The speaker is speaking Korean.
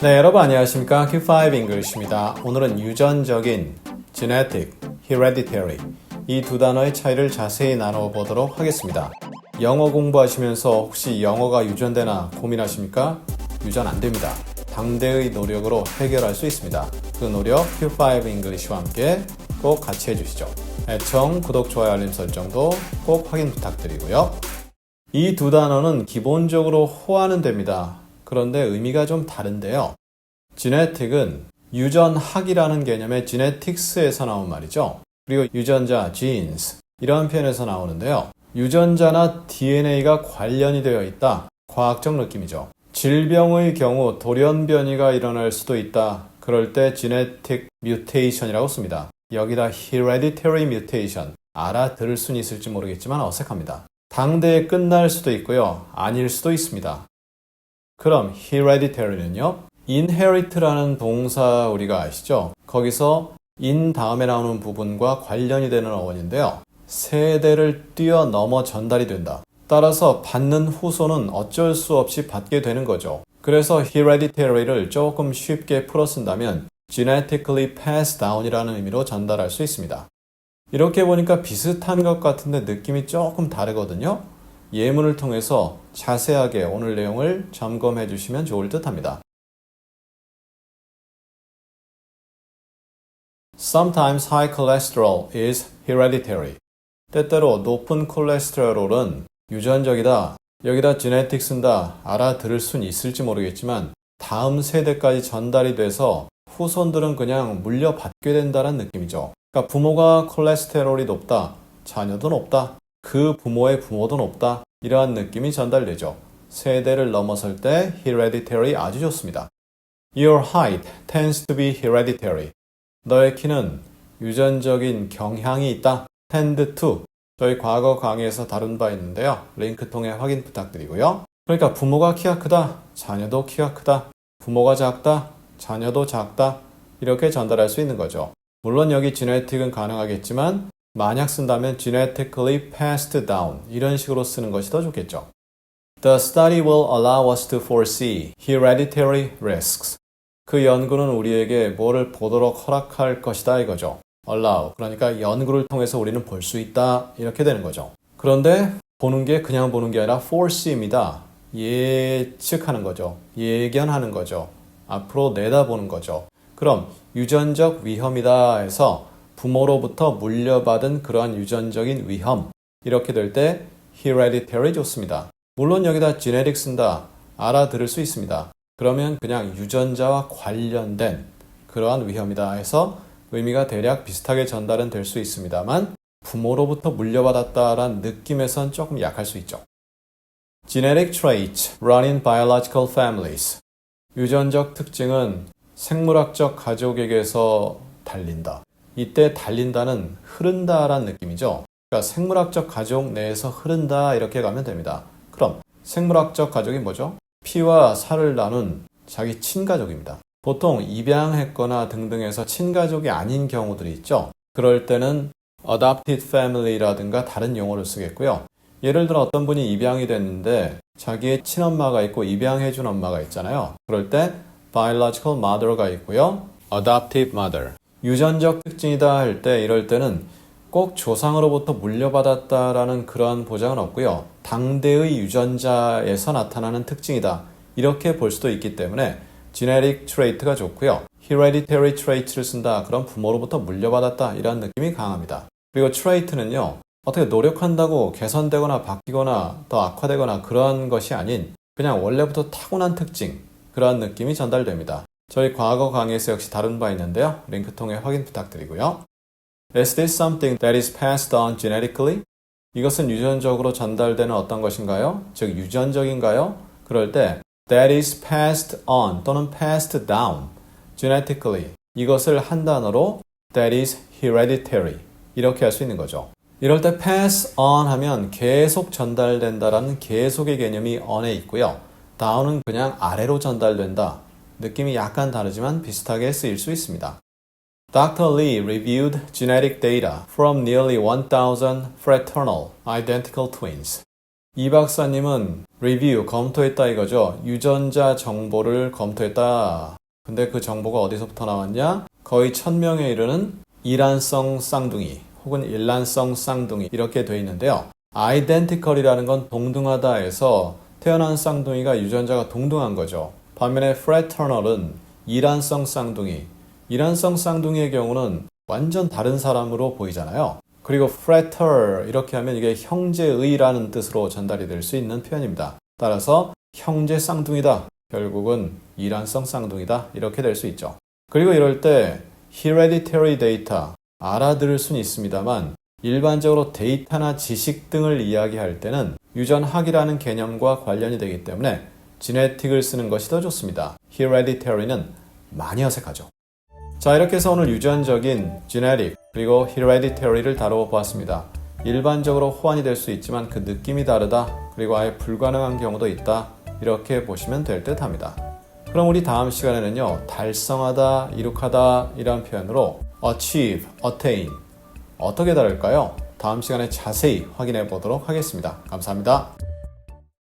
네, 여러분 안녕하십니까? Q5 English입니다. 오늘은 유전적인 genetic, hereditary 이 두 단어의 차이를 자세히 나눠보도록 하겠습니다. 영어 공부하시면서 혹시 영어가 유전되나 고민하십니까? 유전 안 됩니다. 당대의 노력으로 해결할 수 있습니다. 그 노력 Q5 English와 함께 꼭 같이 해주시죠. 애청, 구독, 좋아요, 알림 설정도 꼭 확인 부탁드리고요. 이 두 단어는 기본적으로 호환은 됩니다. 그런데 의미가 좀 다른데요. genetic은 유전학이라는 개념의 genetics에서 나온 말이죠. 그리고 유전자, genes 이런 표현에서 나오는데요. 유전자나 DNA가 관련이 되어 있다. 과학적 느낌이죠. 질병의 경우 돌연변이가 일어날 수도 있다. 그럴 때 genetic mutation이라고 씁니다. 여기다 hereditary mutation 알아들을 수는 있을지 모르겠지만 어색합니다. 당대에 끝날 수도 있고요. 아닐 수도 있습니다. 그럼 hereditary는요? inherit라는 동사 우리가 아시죠? 거기서 in 다음에 나오는 부분과 관련이 되는 어원인데요. 세대를 뛰어넘어 전달이 된다. 따라서 받는 후손은 어쩔 수 없이 받게 되는 거죠. 그래서 hereditary를 조금 쉽게 풀어 쓴다면 genetically passed down이라는 의미로 전달할 수 있습니다. 이렇게 보니까 비슷한 것 같은데 느낌이 조금 다르거든요. 예문을 통해서 자세하게 오늘 내용을 점검해 주시면 좋을 듯 합니다. Sometimes high cholesterol is hereditary. 때때로 높은 콜레스테롤은 유전적이다. 여기다 genetic 쓴다. 알아들을 순 있을지 모르겠지만 다음 세대까지 전달이 돼서 후손들은 그냥 물려받게 된다는 느낌이죠. 그러니까 부모가 콜레스테롤이 높다. 자녀도 높다. 그 부모의 부모도 높다. 이러한 느낌이 전달되죠. 세대를 넘어설 때 hereditary 아주 좋습니다. Your height tends to be hereditary. 너의 키는 유전적인 경향이 있다. tend to. 저희 과거 강의에서 다룬 바 있는데요. 링크 통해 확인 부탁드리고요. 그러니까 부모가 키가 크다. 자녀도 키가 크다. 부모가 작다. 자녀도 작다. 이렇게 전달할 수 있는 거죠. 물론 여기 genetic은 가능하겠지만 만약 쓴다면 genetically passed down 이런 식으로 쓰는 것이 더 좋겠죠. The study will allow us to foresee hereditary risks. 그 연구는 우리에게 뭐를 보도록 허락할 것이다 이거죠. allow. 그러니까 연구를 통해서 우리는 볼 수 있다 이렇게 되는 거죠. 그런데 보는 게 그냥 보는 게 아니라 foresee입니다. 예측하는 거죠. 예견하는 거죠. 앞으로 내다보는 거죠. 그럼 유전적 위험이다 해서 부모로부터 물려받은 그러한 유전적인 위험 이렇게 될 때 hereditary 좋습니다. 물론 여기다 genetic 쓴다 알아들을 수 있습니다. 그러면 그냥 유전자와 관련된 그러한 위험이다 해서 의미가 대략 비슷하게 전달은 될 수 있습니다만 부모로부터 물려받았다라는 느낌에선 조금 약할 수 있죠. Genetic traits run in biological families. 유전적 특징은 생물학적 가족에게서 달린다. 이때 달린다는 흐른다라는 느낌이죠. 그러니까 생물학적 가족 내에서 흐른다 이렇게 가면 됩니다. 그럼 생물학적 가족이 뭐죠? 피와 살을 나눈 자기 친가족입니다. 보통 입양했거나 등등해서 친가족이 아닌 경우들이 있죠. 그럴 때는 adopted family라든가 다른 용어를 쓰겠고요. 예를 들어 어떤 분이 입양이 됐는데 자기의 친엄마가 있고 입양해준 엄마가 있잖아요. 그럴 때 biological mother가 있고요. adoptive mother. 유전적 특징이다 할 때 이럴 때는 꼭 조상으로부터 물려받았다라는 그러한 보장은 없고요. 당대의 유전자에서 나타나는 특징이다. 이렇게 볼 수도 있기 때문에 genetic trait가 좋고요. hereditary trait를 쓴다. 그럼 부모로부터 물려받았다. 이런 느낌이 강합니다. 그리고 trait는요. 어떻게 노력한다고 개선되거나 바뀌거나 더 악화되거나 그런 것이 아닌 그냥 원래부터 타고난 특징 그러한 느낌이 전달됩니다. 저희 과거 강의에서 역시 다룬 바 있는데요. 링크 통해 확인 부탁드리고요. Is this something that is passed on genetically? 이것은 유전적으로 전달되는 어떤 것인가요? 즉 유전적인가요? 그럴 때 that is passed on 또는 passed down genetically 이것을 한 단어로 that is hereditary 이렇게 할 수 있는 거죠. 이럴 때 pass on 하면 계속 전달된다라는 계속의 개념이 on에 있고요. down은 그냥 아래로 전달된다. 느낌이 약간 다르지만 비슷하게 쓰일 수 있습니다. Dr. Lee reviewed genetic data from nearly 1,000 fraternal identical twins. 이 박사님은 리뷰, 검토했다 이거죠. 유전자 정보를 검토했다. 근데 그 정보가 어디서부터 나왔냐? 거의 천명에 이르는 이란성 쌍둥이 혹은 일란성 쌍둥이 이렇게 돼 있는데요. identical이라는 건 동등하다에서 태어난 쌍둥이가 유전자가 동등한 거죠. 반면에 fraternal은 이란성 쌍둥이, 이란성 쌍둥이의 경우는 완전 다른 사람으로 보이잖아요. 그리고 frater 이렇게 하면 이게 형제의라는 뜻으로 전달이 될 수 있는 표현입니다. 따라서 형제 쌍둥이다. 결국은 이란성 쌍둥이다. 이렇게 될 수 있죠. 그리고 이럴 때 hereditary data 알아들을 수는 있습니다만 일반적으로 데이터나 지식 등을 이야기할 때는 유전학이라는 개념과 관련이 되기 때문에 지네틱을 쓰는 것이 더 좋습니다. hereditary는 많이 어색하죠. 자, 이렇게 해서 오늘 유전적인 genetic 그리고 hereditary를 다루어 보았습니다. 일반적으로 호환이 될 수 있지만 그 느낌이 다르다. 그리고 아예 불가능한 경우도 있다. 이렇게 보시면 될 듯 합니다. 그럼 우리 다음 시간에는요, 달성하다, 이룩하다 이런 표현으로 achieve, attain 어떻게 다를까요? 다음 시간에 자세히 확인해 보도록 하겠습니다. 감사합니다.